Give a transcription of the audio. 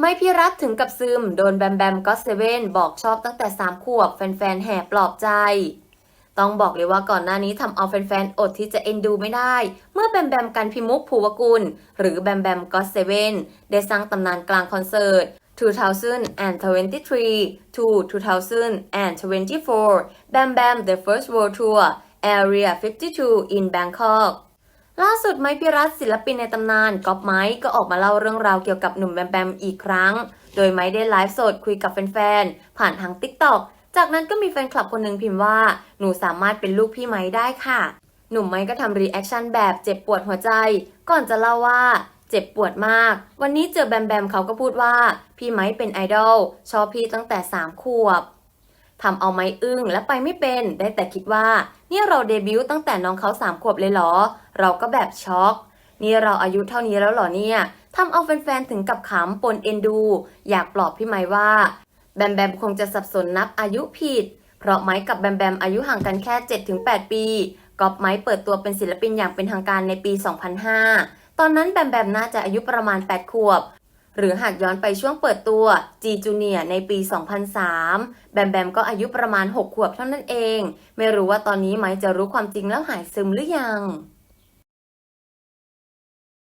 ไม่พี่รัฐถึงกับซึม โดนแบมแบมก็เซเว่นบอกชอบตั้งแต่ 3 ขวบ แฟนๆ แห่ปลอบใจ ต้องบอกเลยว่าก่อนหน้านี้ทำเอาแฟนๆ อดที่จะเอ็นดูไม่ได้ เมื่อแบมแบมกันพิมุกภูวกุล หรือแบมแบมก็เซเว่นได้สร้างตำนานกลางคอนเสิร์ต2023 to 2024 Bam Bam The First World Tour Area 52 in Bangkok ล่าสุดไม้พิรัตศิลปินในตำนานก๊อปไม้ก็ออกมาเล่าเรื่องราวเกี่ยวกับหนุ่มแบมแบมอีกครั้ง โดยไม้ได้ไลฟ์สดคุยกับแฟนๆ ผ่านทาง TikTok จากนั้นก็มีแฟนคลับคนหนึ่งพิมพ์ว่า หนูสามารถเป็นลูกพี่ไม้ได้ค่ะ หนุ่มไม้ก็ทำรีแอคชั่นแบบเจ็บปวดหัวใจ ก่อนจะเล่าว่าเจ็บปวดมาก วันนี้เจอแบมแบมเขาก็พูดว่า พี่ไม้เป็นไอดอลชอบพี่ตั้งแต่3ขวบ ทำเอาไม้อึ้งและไปไม่เป็น ได้แต่คิดว่าเนี่ยเราเดบิวต์ตั้งแต่น้องเขาสามขวบเลยเหรอ เราก็แบบช็อก นี่เราอายุเท่านี้แล้วเหรอเนี่ยทำเอาแฟนๆถึงกับขำปนเอ็นดู อยากปลอบพี่ไม้ว่า แบมแบมคงจะสับสนนับอายุผิด เพราะไม้กับแบมแบมอายุห่างกันแค่ 7-8 ปีกอบไม้เปิดตัวเป็นศิลปินอย่างเป็นทางการในปี 2005 ตอนนั้นแบมแบมน่าจะอายุประมาณ 8 ขวบ หรือหากย้อนไปช่วงเปิดตัวจีจูเนียในปี 2003 แบมแบมก็อายุประมาณ 6 ขวบเท่านั้นเอง ไม่รู้ว่าตอนนี้ไม้จะรู้ความจริงแล้วหายซึมหรือยัง